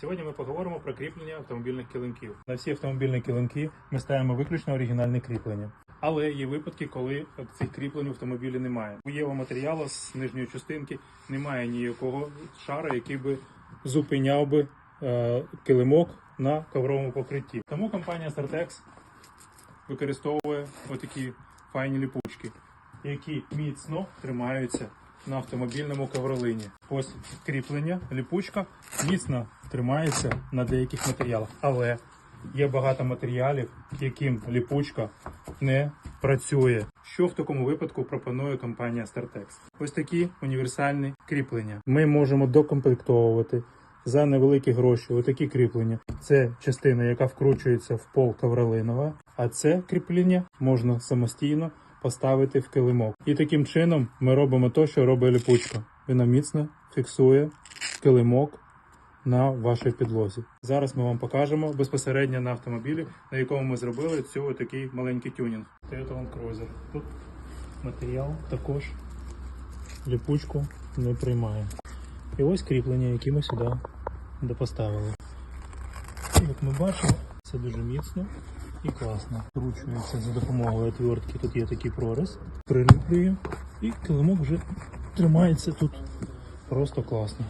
Сьогодні ми поговоримо про кріплення автомобільних килимків. На всі автомобільні килимки ми ставимо виключно оригінальне кріплення. Але є випадки, коли цих кріплень в автомобілі немає. У єво матеріалу з нижньої частинки немає ніякого шара, який би зупиняв би е, килимок на ковровому покритті. Тому компанія Startex використовує отакі файні ліпучки, які міцно тримаються на автомобільному ковролині. Ось кріплення, ліпучка міцно тримається на деяких матеріалах, але є багато матеріалів, яким ліпучка не працює. Що в такому випадку пропонує компанія Startex? Ось такі універсальні кріплення. Ми можемо докомплектовувати за невеликі гроші. Отакі кріплення. Це частина, яка вкручується в пол ковролинова, а це кріплення можна самостійно поставити в килимок. І таким чином ми робимо те, що робить ліпучка. Вона міцно фіксує килимок на вашій підлозі. Зараз ми вам покажемо безпосередньо на автомобілі, на якому ми зробили цю такий маленький тюнінг. Toyota Land Cruiser. Тут матеріал також ліпучку не приймає. І ось кріплення, які ми сюди допоставили. Як ми бачимо, це дуже міцно і класно. Вкручується за допомогою отвертки. Тут є такий проріз, приліплює, і килимок вже тримається тут просто класно.